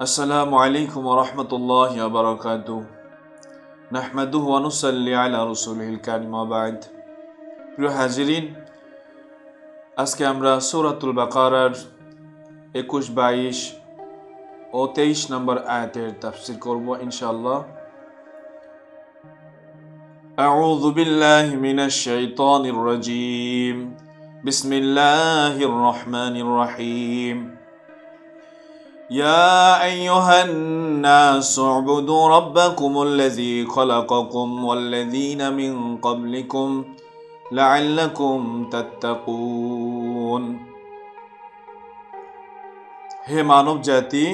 السلام عليكم ورحمة الله وبركاته نحمده ونصلي على رسوله الكريم وبعد প্রিয় হাজিরিন আজকে আমরা সূরাতুল বাকারার একুশ বাইশ ও তেইশ নম্বর আয়াতের তাফসির করব ইনশাআল্লাহ أعوذ بالله من الشيطان الرجيم بسم الله الرحمن الرحيم يا أيها الناس اعبدوا ربكم الذي خلقكم والذين من قبلكم لعلكم تتقون হে মানব জাতি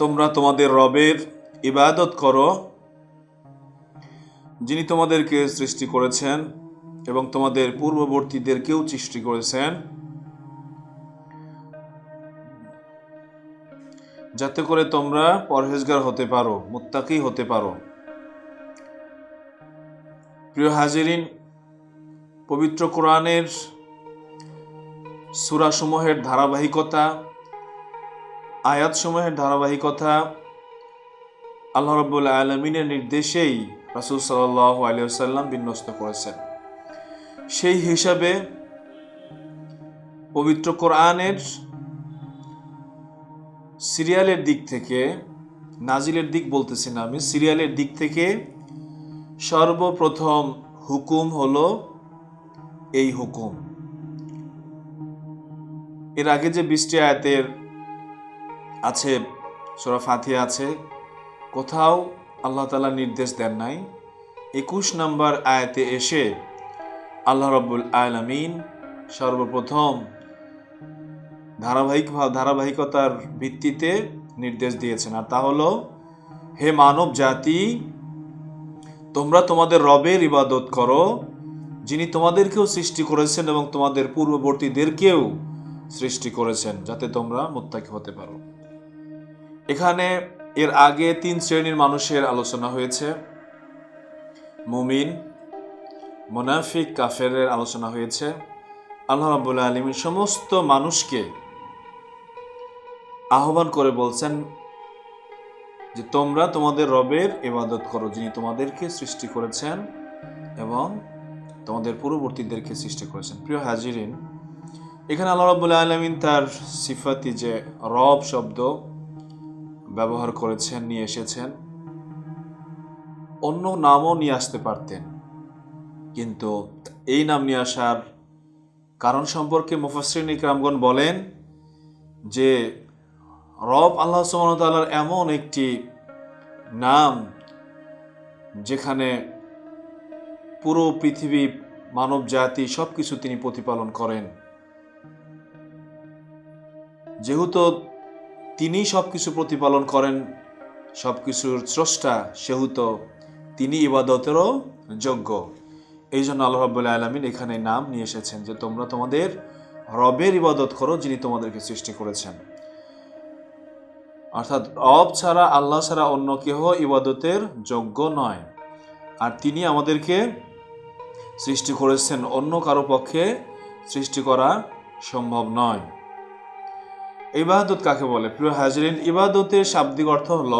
তোমরা তোমাদের রবের ইবাদত করো যিনি তোমাদেরকে সৃষ্টি করেছেন এবং তোমাদের পূর্ববর্তীদেরকেও সৃষ্টি করেছেন যাতে করে তোমরা পরহেজগার হতে পারো, মুত্তাকি হতে পারো। প্রিয় হাজিরিন, পবিত্র কোরআনের সুরাসমূহের ধারাবাহিকতা, আয়াতসমূহের ধারাবাহিকতা আল্লাহ রব্বুল আলমিনের নির্দেশেই রাসুল সাল্লাহ আলিয়াল্লাম বিন্যস্ত করেছেন। সেই হিসাবে পবিত্র কোরআনের সিরিয়ালের দিক থেকে, নাজিলের দিক বলতেছি না আমি, সিরিয়ালের দিক থেকে সর্বপ্রথম হুকুম হলো এই হুকুম। এর আগে যে বৃষ্টি আয়াতের আছে, সোরা ফাতিয়া আছে, কোথাও আল্লাহ তালা নির্দেশ দেন নাই। একুশ নম্বর আয়াতে এসে আল্লাহ রব্বুল আলমিন সর্বপ্রথম ধারাবাহিক ধারাবাহিকতার ভিত্তিতে নির্দেশ দিয়েছেন। আর তা হলো, হে মানব জাতি, তোমরা তোমাদের রবের ইবাদত করো, যিনি তোমাদেরকেও সৃষ্টি করেছেন এবং তোমাদের পূর্ববর্তীদেরকেও সৃষ্টি করেছেন, যাতে তোমরা মোত্তাকি হতে পারো। এখানে এর আগে তিন শ্রেণির মানুষের আলোচনা হয়েছে। মুমিন, মোনাফিক কাফের আলোচনা হয়েছে। আল্লাহ রাবুল্লাহ আলমী সমস্ত মানুষকে আহ্বান করে বলছেন যে তোমরা তোমাদের রবের এবাদত করো, যিনি তোমাদেরকে সৃষ্টি করেছেন এবং তোমাদের পূর্ববর্তীদেরকে সৃষ্টি করেছেন। প্রিয় হাজিরিন, এখানে আল্লাহ রাবুল্লাহ আলমিন তার সিফাতি যে রব শব্দ ব্যবহার করেছেন, নিয়ে এসেছেন, অন্য নামও নিয়ে আসতে পারতেন। কিন্তু এই নাম নিয়ে আসার কারণ সম্পর্কে মুফাসরিন ইকরামগণ বলেন যে রব আল্লাহ সুমতালার এমন একটি নাম যেখানে পুরো পৃথিবী মানব জাতি সব কিছু তিনি প্রতিপালন করেন। যেহেতু তিনি সব কিছু প্রতিপালন করেন সব কিছুর স্রষ্টা সেহেতু তিনি ইবাদতেরও যোগ্য। এই জন্য আল্লাহ রাবুল্লাহ আলমিন এখানে নাম নিয়ে এসেছেন যে তোমরা তোমাদের রবের ইবাদত করো যিনি তোমাদেরকে সৃষ্টি করেছেন। অর্থাৎ রব ছাড়া, আল্লাহ ছাড়া অন্য কেহ ইবাদতের যোগ্য নয়। আর তিনি আমাদেরকে সৃষ্টি করেছেন, অন্য কারও পক্ষে সৃষ্টি করা সম্ভব নয়। ইবাদত কাকে বলে? প্রিয় হাজরিন, ইবাদতের শাব্দিক অর্থ হল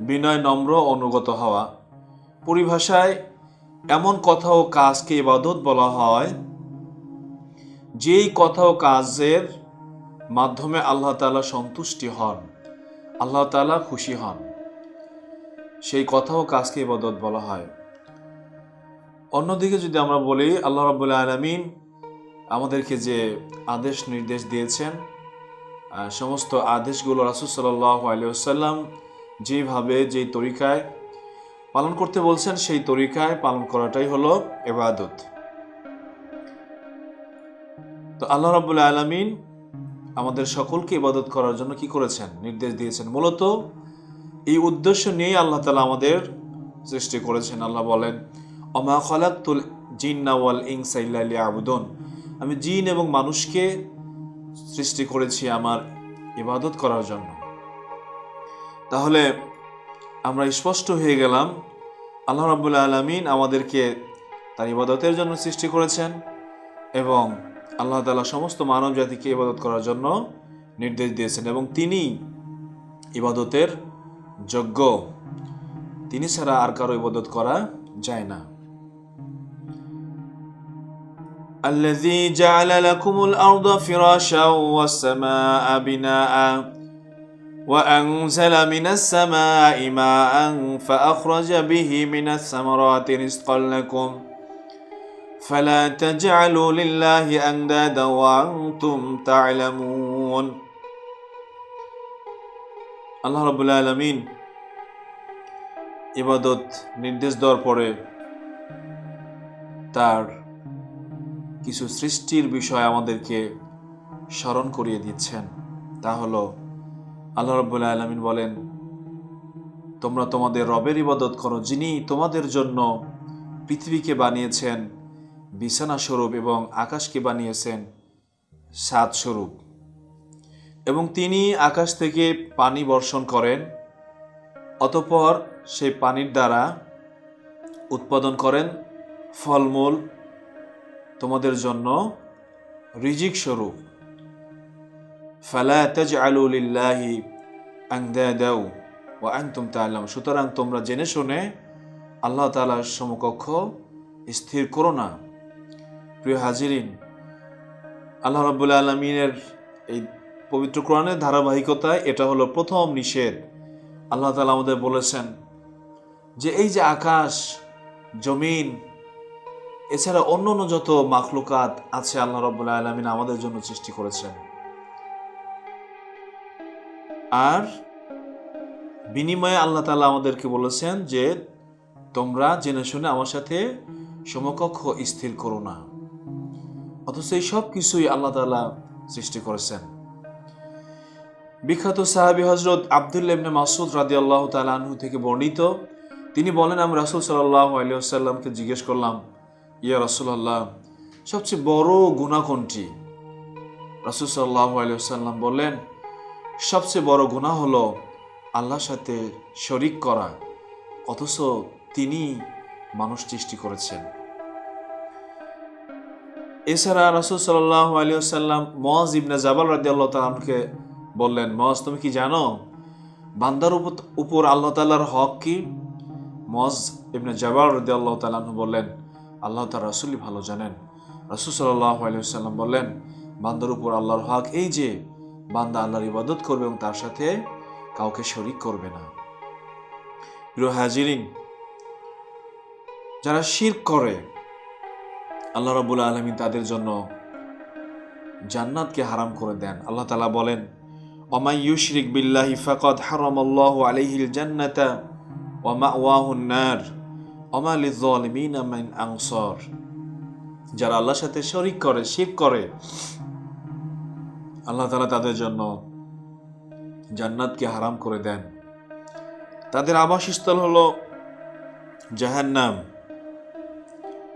বিনয়, নম্র, অনুগত হওয়া। পরিভাষায় এমন কথা ও কাজকে ইবাদত বলা হয়, যেই কথা ও কাজের মাধ্যমে আল্লাহ তালা সন্তুষ্টি হন। আল্লাহ তালা খুশি হন। সেই কথা ও কাজকে ইবাদত বলা হয়। অন্যদিকে যদি আমরা বলি, আল্লাহ রাবুল্লাহ আলমিন আমাদেরকে যে আদেশ নির্দেশ দিয়েছেন সমস্ত আদেশগুলো রাসুল সাল্লাহ আলিয়াল্লাম যেভাবে যেই তরিকায় পালন করতে বলছেন, সেই তরিকায় পালন করাটাই হলো এবাদত তো আল্লাহ রাবুল্লাহ আলমিন আমাদের সকলকে ইবাদত করার জন্য কি করেছেন? নির্দেশ দিয়েছেন। মূলত এই উদ্দেশ্য নিয়েই আল্লাহ তালা আমাদের সৃষ্টি করেছেন। আল্লাহ বলেন অমা খলাকুল জিন্নাওয়াল ইংসাইল্লা আবুদন আমি জিন এবং মানুষকে সৃষ্টি করেছি আমার ইবাদত করার জন্য। তাহলে আমরা স্পষ্ট হয়ে গেলাম, আল্লাহ রাবুল্লাহ আলমিন আমাদেরকে তার ইবাদতের জন্য সৃষ্টি করেছেন এবং আল্লাহ তালা সমস্ত মানব জাতিকে ইবাদত করার জন্য নির্দেশ দিয়েছেন এবং তিনি ইবাদতের যোগ্য তিনি ছাড়া আর কারো ইবাদত করা যায় না الذي جعل لكم الأرض فراشا والسماء بناء وأنزل من السماء ماء فأخرج به من الثمرات رزقا لكم فلا تجعلوا لله أندادا وأنتم تعلمون আল্লাহ রবুল্লা আলমিন ইবাদত নির্দেশ দেওয়ার পরে তার কিছু সৃষ্টির বিষয় আমাদেরকে স্মরণ করিয়ে দিচ্ছেন তা হলো আল্লাহ রব্বুল্লাহ আলমিন বলেন তোমরা তোমাদের রবের ইবাদত করো যিনি তোমাদের জন্য পৃথিবীকে বানিয়েছেন বিছানা স্বরূপ এবং আকাশকে বানিয়েছেন সাত স্বরূপ। এবং তিনি আকাশ থেকে পানি বর্ষণ করেন, অতপর সেই পানির দ্বারা উৎপাদন করেন ফলমূল তোমাদের জন্য রিজিক স্বরূপ। ফালা তাজআলু লিল্লাহি আনদাদাও ওয়া আনতুম তাআলাম সুতরাং তোমরা জেনে শুনে আল্লাহ তাআলার সমকক্ষ স্থির করো না। প্রিয় হাজিরিন, আল্লাহ রাব্বুল আলমিনের এই পবিত্র কোরআনের ধারাবাহিকতায় এটা হলো প্রথম নিষেধ। আল্লাহ তালা আমাদের বলেছেন যে এই যে আকাশ, জমিন, এছাড়া অন্য অন্য যত মাখলুকাত আছে আল্লাহ রব্বুল্লাহ আলমিন আমাদের জন্য সৃষ্টি করেছেন। আর বিনিময়ে আল্লাহ তালা আমাদেরকে বলেছেন যে তোমরা জেনে শুনে আমার সাথে সমকক্ষ স্থির করো না। অথচ এই সব কিছুই আল্লাহ তালা সৃষ্টি করেছেন। বিখ্যাত সাহাবি হজরত আবদুল্লাহ ইবনে মাসুদ রাদি আল্লাহ তালু থেকে বর্ণিত, তিনি বলেন, আমি রাসুল সাল্লাহ আলিয়াল্লামকে জিজ্ঞেস করলাম, ইয়া রাসুলাল্লাহ, সবচেয়ে বড় গুণা কোনটি? রাসুল সাল্লাহ আলিয়াল্লাম বললেন, সবচেয়ে বড় গুণা হলো আল্লাহর সাথে শরিক করা, অথচ তিনি মানুষ সৃষ্টি করেছেন। এছাড়া রাসুল সাল্লাহ আলিয়াল্লাম মজ ইবনে জাবাল রাদি আল্লাহ তালামকে বললেন মজ তুমি কি জানো? বান্দার উপর আল্লাহ তাল্লাহর হক কি? মজ ইবনে জাবাল রদি আল্লাহ তালাহ বললেন, আল্লাহ তার রাসুলই ভালো জানেন। রাসুল সাল্লাহ আলিয়াল্লাম বললেন, বান্দার উপর আল্লাহর হক এই যে, বান্দা আল্লাহর ইবাদত করবে এবং তার সাথে কাউকে শরিক করবে না। প্রিয় হাজিরিন, যারা শির করে আল্লাহ রাবুল আলমী তাদের জন্য জান্নাতকে হারাম করে দেন। আল্লাহ তালা বলেন ওমাই ইউশরিক বিল্লাহি ফাকাদ হারাম আল্লাহ আলাইহিল জান্নাতা ওয়া মাওয়াহুন নার, ওমা লিযালিমিনা মিন আনসার। যারা আল্লাহর সাথে শরিক করে, শির করে, আল্লাহ তালা তাদের জন্য জান্নাতকে হারাম করে দেন। তাদের আবাসস্থল হলো জাহান্নাম।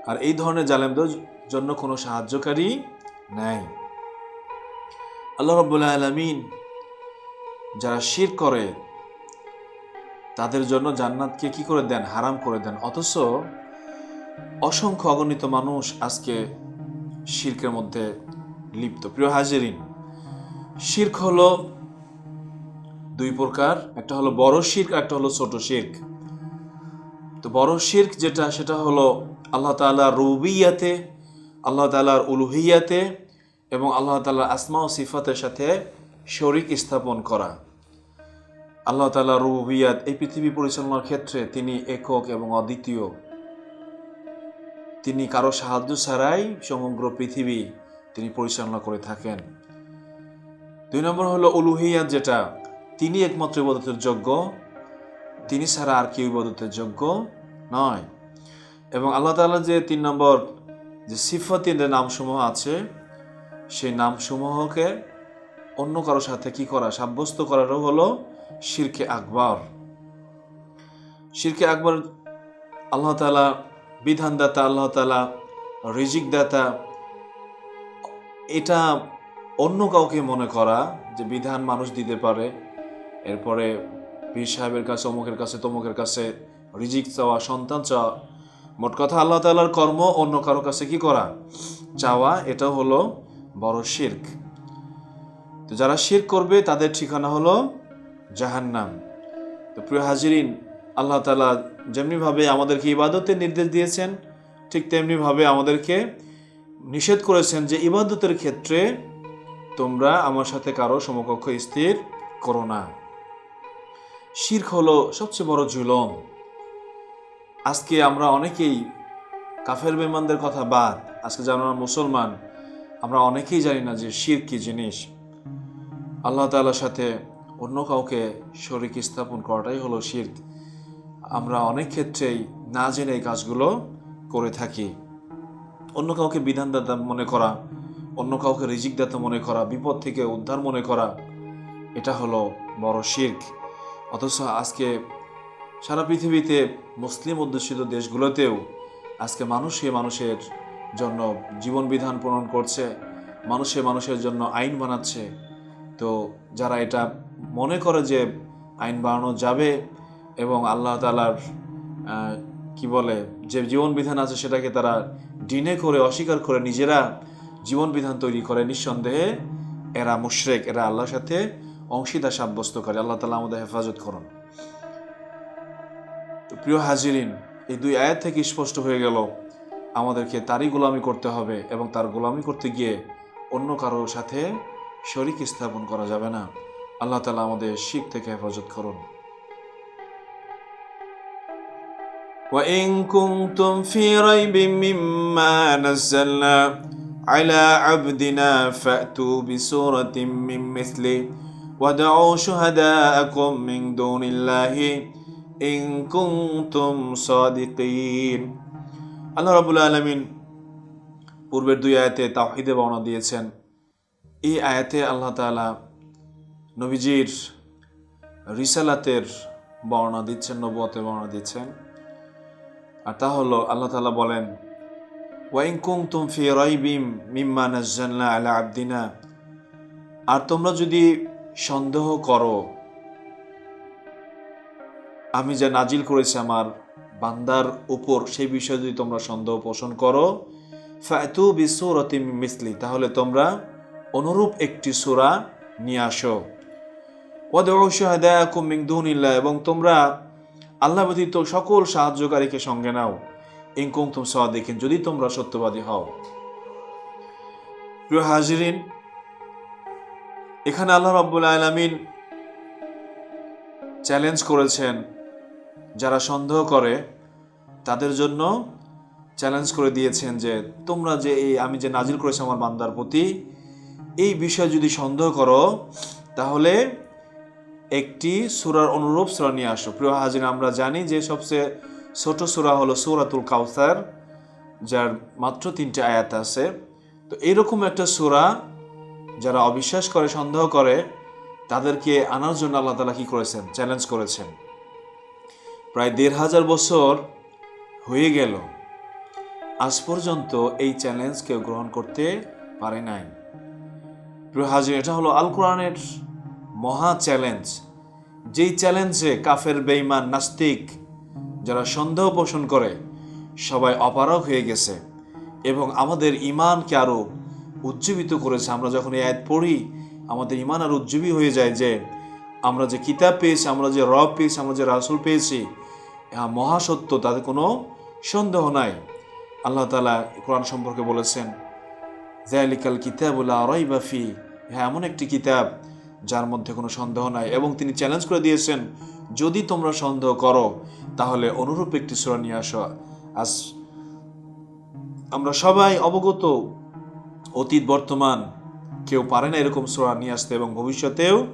আর এই ধরনের জালেমদের জন্য কোনো সাহায্যকারী নাই। আল্লাহ রব্বুল্লাহ আলমিন যারা শির করে, তাদের জন্য জান্নাতকে কি করে দেন? হারাম করে দেন। অথচ অসংখ্য অগণিত মানুষ আজকে শির্কের মধ্যে লিপ্ত। প্রিয় হাজিরিন, শির্ক হলো দুই প্রকার, একটা হলো বড় শির্ক একটা হলো ছোট শির্ক। তো বড় শির্ক যেটা, সেটা হলো আল্লাহ তালা রুবিয়াতে, আল্লাহ তালার উলুহিয়াতে এবং আল্লাহ তালার আসমা ও সিফাতের সাথে শরিক স্থাপন করা। আল্লাহ তালা রুবিয়াত, এই পৃথিবী পরিচালনার ক্ষেত্রে তিনি একক এবং অদ্বিতীয়। তিনি কারও সাহায্য ছাড়াই সমগ্র পৃথিবী তিনি পরিচালনা করে থাকেন। দুই নম্বর হলো উলুহিয়াত যেটা, তিনি একমাত্র ইবাদতের যোগ্য। তিনি ছাড়া আর কেউ ইবাদতের যোগ্য নয়। এবং আল্লাহ তাআলা যে তিন নম্বর যে সিফাতিদের নামসমূহ আছে, সেই নামসমূহকে অন্য কারোর সাথে কি করা, সাব্যস্ত করারও হলো শিরকে আকবর। শিরকে আকবর আল্লাহ তালা বিধানদাতা আল্লাহ তালা রিজিক দাতা এটা অন্য কাউকে মনে করা যে বিধান মানুষ দিতে পারে। এরপরে পীর সাহেবের কাছে, অমুকের কাছে, তমুকের কাছে রিজিক চাওয়া, সন্তান চাওয়া। মোট কথা আল্লাহ তালার কর্ম অন্য কারও কাছে কি করা? চাওয়া, এটা হলো বড় শির্ক। তো যারা শির করবে, তাদের ঠিকানা হলো জাহান্নাম। তো প্রিয় হাজিরিন, আল্লাহ তালা যেমনিভাবে আমাদেরকে ইবাদতের নির্দেশ দিয়েছেন, ঠিক তেমনিভাবে আমাদেরকে নিষেধ করেছেন যে ইবাদতের ক্ষেত্রে তোমরা আমার সাথে কারও সমকক্ষ স্থির করো না। শির্ক হলো সবচেয়ে বড় জুলম। আজকে আমরা অনেকেই কাফের বেমানদের কথা বাদ, আজকে যারা মুসলমান, আমরা অনেকেই জানি না যে শির কি জিনিস। আল্লাহ তাআলার সাথে অন্য কাউকে শরিক স্থাপন করাটাই হলো শির্ক। আমরা অনেক ক্ষেত্রেই না জেনে এই কাজগুলো করে থাকি। অন্য কাউকে বিধানদাতা মনে করা, অন্য কাউকে রিজিকদাতা মনে করা, বিপদ থেকে উদ্ধার মনে করা, এটা হলো বড় শির্ক। অথচ আজকে সারা পৃথিবীতে মুসলিম অধ্যুষিত দেশগুলোতেও আজকে মানুষে মানুষের জন্য জীবন বিধান প্রণয়ন করছে, মানুষে মানুষের জন্য আইন বানাচ্ছে। তো যারা এটা মনে করে যে আইন বানানো যাবে এবং আল্লাহ তালার কি বলে, যে জীবন বিধান আছে সেটাকে তারা ডিনে করে, অস্বীকার করে নিজেরা জীবন বিধান তৈরি করে, নিঃসন্দেহে এরা মুশরেক, এরা আল্লাহর সাথে অংশীদার সাব্যস্ত করে আল্লাহ তালা আমাদের হেফাজত করুন তো প্রিয় হাজিরিন এই দুই আয়াত থেকে স্পষ্ট হয়ে গেল আমাদেরকে তারই গোলামি করতে হবে এবং তার গোলামি করতে গিয়ে অন্য কারোর সাথে শরিক স্থাপন করা যাবে না আল্লাহ তালা আমাদের শিখ থেকে হেফাজত করুন وإن كنتم في ريب مما نزلنا على عبدنا فأتوا بسورة من مثله ودعوا شهداءكم من دون الله إن كنتم صادقين আল্লাহ রাবুল আলমিন পূর্বের দুই আয়াতে তাহিদে বর্ণনা দিয়েছেন এই আয়াতে আল্লাহ তালা নবীজির রিসালাতের বর্ণনা দিচ্ছেন নবতের বর্ণনা দিচ্ছেন আর তা হলো আল্লাহ তালা বলেন ওয়াইন কুং তুম ফি রাইবিম মিম্মা নাজ্জালনা আলা আবদিনা আর তোমরা যদি সন্দেহ করো। আমি যা নাজিল করেছি আমার বান্দার উপর সেই বিষয়ে যদি তোমরা সন্দেহ পোষণ করো, ফাতু বিসুরতি মিসলি, তাহলে তোমরা অনুরূপ একটি সূরা নিয়ে আসো। দুনিল্লাহ, এবং তোমরা আল্লাহ ব্যতীত সকল সাহায্যকারীকে সঙ্গে নাও। ইনকুম তুম দেখেন যদি তোমরা সত্যবাদী হও। প্রিয় হাজিরিন এখানে আল্লাহ রব্বুল আলমিন চ্যালেঞ্জ করেছেন, যারা সন্দেহ করে, তাদের জন্য চ্যালেঞ্জ করে দিয়েছেন যে, তোমরা যে এই, আমি যে নাজিল করেছি আমার বান্দার প্রতি, এই বিষয়ে যদি সন্দেহ করো, তাহলে একটি সুরার অনুরূপ সুরা নিয়ে আসো। প্রিয় হাজির আমরা জানি যে সবচেয়ে ছোট সুরা হলো সুরাতুল কাউসার, যার মাত্র তিনটে আয়াত আছে। তো এইরকম একটা সুরা যারা অবিশ্বাস করে, সন্দেহ করে, তাদেরকে আনার জন্য আল্লাহ তালা কি করেছেন? চ্যালেঞ্জ করেছেন। প্রায় দেড় হাজার বছর হয়ে গেল। আজ পর্যন্ত এই চ্যালেঞ্জ কেউ গ্রহণ করতে পারে নাই। প্রিয় হাজির, এটা হলো আল কোরআনের মহা চ্যালেঞ্জ যেই চ্যালেঞ্জে কাফের বেইমান নাস্তিক যারা সন্দেহ পোষণ করে, সবাই অপারক হয়ে গেছে এবং আমাদের ইমানকে আরও উজ্জীবিত করেছে। আমরা যখন এই আয়াত পড়ি, আমাদের ইমান আর উজ্জীবী হয়ে যায় যে আমরা যে কিতাব পেয়েছি, আমরা যে রব পেয়েছি, আমরা যে রাসুল পেয়েছি মহাসত্য, তাতে কোনো সন্দেহ নাই। আল্লাহ তালা কোরআন সম্পর্কে বলেছেন জায়ালিকাল কিতাবুল্লাহ রইবাফি হ্যাঁ এমন একটি কিতাব যার মধ্যে কোনো সন্দেহ নাই। এবং তিনি চ্যালেঞ্জ করে দিয়েছেন, যদি তোমরা সন্দেহ করো, তাহলে অনুরূপ একটি সুরা নিয়ে আসো। আজ আমরা সবাই অবগত অতীত বর্তমান কেউ পারে না এরকম সুরা নিয়ে আসতে এবং ভবিষ্যতেও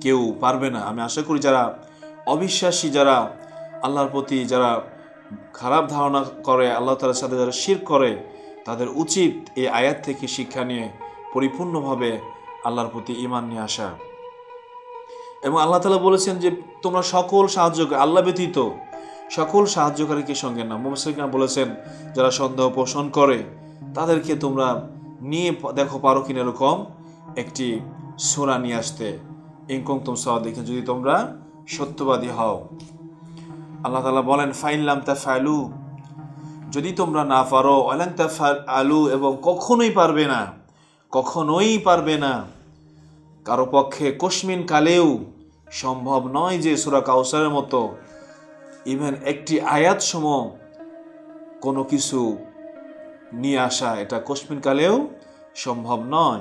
কেউ পারবে না। আমি আশা করি যারা অবিশ্বাসী, যারা আল্লাহর প্রতি যারা খারাপ ধারণা করে, আল্লাহ তালার সাথে যারা শির করে, তাদের উচিত এই আয়াত থেকে শিক্ষা নিয়ে পরিপূর্ণভাবে আল্লাহর প্রতি ইমান নিয়ে আসা। এবং আল্লাহ তালা বলেছেন যে, তোমরা সকল সাহায্য আল্লাহ ব্যতীত সকল সাহায্যকারীকে সঙ্গে না মোহাম্মদ বলেছেন, যারা সন্দেহ পোষণ করে তাদেরকে তোমরা নিয়ে দেখো পারো কিনা এরকম একটি সোরা নিয়ে আসতে। ইনকম তোম দেখে যদি তোমরা সত্যবাদী হও। আল্লাহ তালা বলেন ফাইনলাম তা ফাইলু যদি তোমরা না পারো অলাং তা আলু এবং কখনোই পারবে না, কখনোই পারবে না, কারও পক্ষে কশ্মিন কালেও সম্ভব নয় যে সুরা কাউসারের মতো, ইভেন একটি আয়াত সম কোনো কিছু নিয়ে আসা এটা কালেও সম্ভব নয়।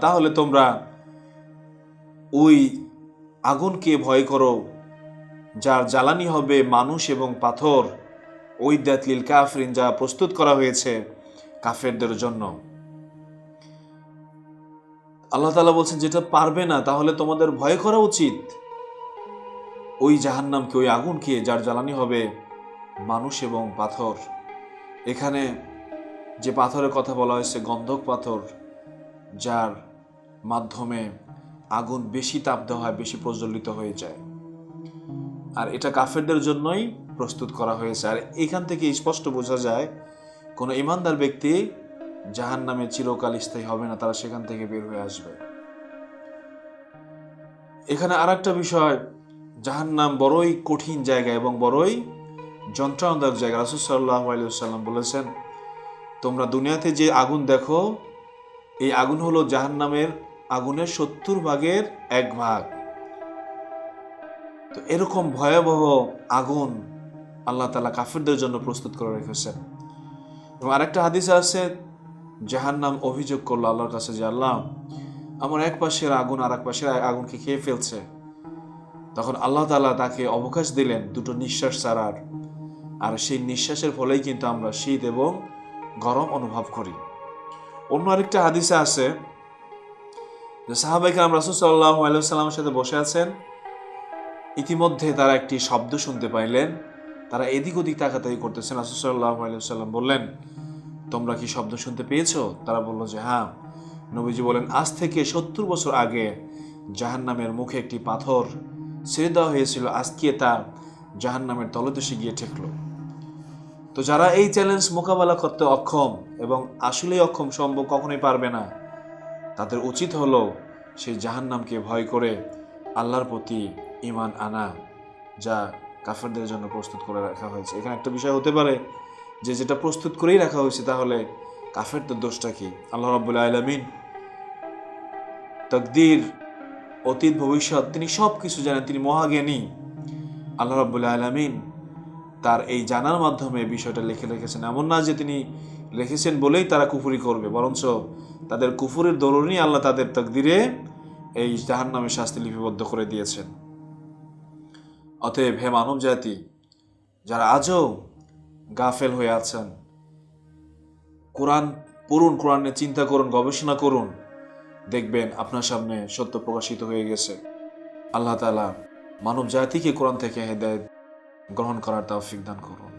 তাহলে তোমরা ওই আগুনকে ভয় করো, যার জ্বালানি হবে মানুষ এবং পাথর। ওই দাতলিল কাফরিন, যা প্রস্তুত করা হয়েছে কাফেরদের জন্য। আল্লাহ তালা বলছেন, যেটা পারবে না, তাহলে তোমাদের ভয় করা উচিত। ওই জাহান্নামকে, ওই আগুনকে যার জ্বালানি হবে মানুষ এবং পাথর। এখানে যে পাথরের কথা বলা হয়েছে, গন্ধক পাথর, যার মাধ্যমে আগুন বেশি তাপ দেওয়া হয়, বেশি প্রজ্বলিত হয়ে যায়। আর এটা কাফেরদের জন্যই প্রস্তুত করা হয়েছে। আর এখান থেকে স্পষ্ট বোঝা যায়, কোনো ইমানদার ব্যক্তি জাহান নামে চিরকাল স্থায়ী হবে না, তারা সেখান থেকে বের হয়ে আসবে। এখানে আর একটা বিষয় জাহান নাম বড়ই কঠিন জায়গা এবং বড়ই যন্ত্রণাদায়ক জায়গা। রাসুল সাল্লাহ আলিয়াল্লাম বলেছেন, তোমরা দুনিয়াতে যে আগুন দেখো, এই আগুন হলো জাহান নামের আগুনের সত্তর ভাগের এক ভাগ। তো এরকম ভয়াবহ আগুন আল্লাহ তালা কাফিরদের জন্য প্রস্তুত করে রেখেছেন। এবং আরেকটা হাদিস আছে জাহান নাম অভিযোগ করল আল্লাহর কাছে যে, আল্লাহ, আমার এক পাশের আগুন আর এক পাশের আগুনকে খেয়ে ফেলছে। তখন আল্লাহ তালা তাকে অবকাশ দিলেন দুটো নিঃশ্বাস ছাড়ার। আর সেই নিঃশ্বাসের ফলেই কিন্তু আমরা শীত এবং গরম অনুভব করি। অন্য আরেকটা হাদিসে আছে যে সাহাবাইকে আমরা রাসুসাল্লাহ আলাইসাল্লামের সাথে বসে আছেন। ইতিমধ্যে তারা একটি শব্দ শুনতে পাইলেন। তারা এদিক ওদিক তাকাতাকি করতেছেন। রাসুসাল্লাহ আলাইসাল্লাম বললেন, তোমরা কি শব্দ শুনতে পেয়েছ? তারা বলল যে হ্যাঁ। নবীজি বলেন, আজ থেকে সত্তর বছর আগে জাহান্নামের মুখে একটি পাথর ছেড়ে দেওয়া হয়েছিল। আজকে তা জাহান নামের তলদেশে গিয়ে ঠেকলো। তো যারা এই চ্যালেঞ্জ মোকাবেলা করতে অক্ষম এবং আসলেই অক্ষম সম্ভব কখনোই পারবে না, তাদের উচিত হলো সেই জাহান নামকে ভয় করে আল্লাহর প্রতি ইমান আনা, যা কাফেরদের জন্য প্রস্তুত করে রাখা হয়েছে। এখানে একটা বিষয় হতে পারে যে, যেটা প্রস্তুত করেই রাখা হয়েছে তাহলে কাফেরদের দোষটা কি? আল্লাহ রব্বুল আলমিন তকদির অতীত, ভবিষ্যৎ, তিনি সব কিছু জানেন, তিনি মহাজ্ঞানী। আল্লাহ রব্বুল আলমিন তার এই জানার মাধ্যমে বিষয়টা লিখে রেখেছেন। এমন না যে তিনি লিখেছেন বলেই তারা কুফুরি করবে, বরঞ্চ তাদের কুফুরের দরুনই আল্লাহ তাদের তকদিরে এই জাহান নামে শাস্তি লিপিবদ্ধ করে দিয়েছেন। অতএব হে মানব জাতি, যারা আজও গাফেল হয়ে আছেন, কোরআন পড়ুন কোরআনে চিন্তা করুন, গবেষণা করুন দেখবেন আপনার সামনে সত্য প্রকাশিত হয়ে গেছে। আল্লাহ তালা মানব জাতিকে কোরআন থেকে হেদায়ত গ্রহণ করার তাও দান করুন।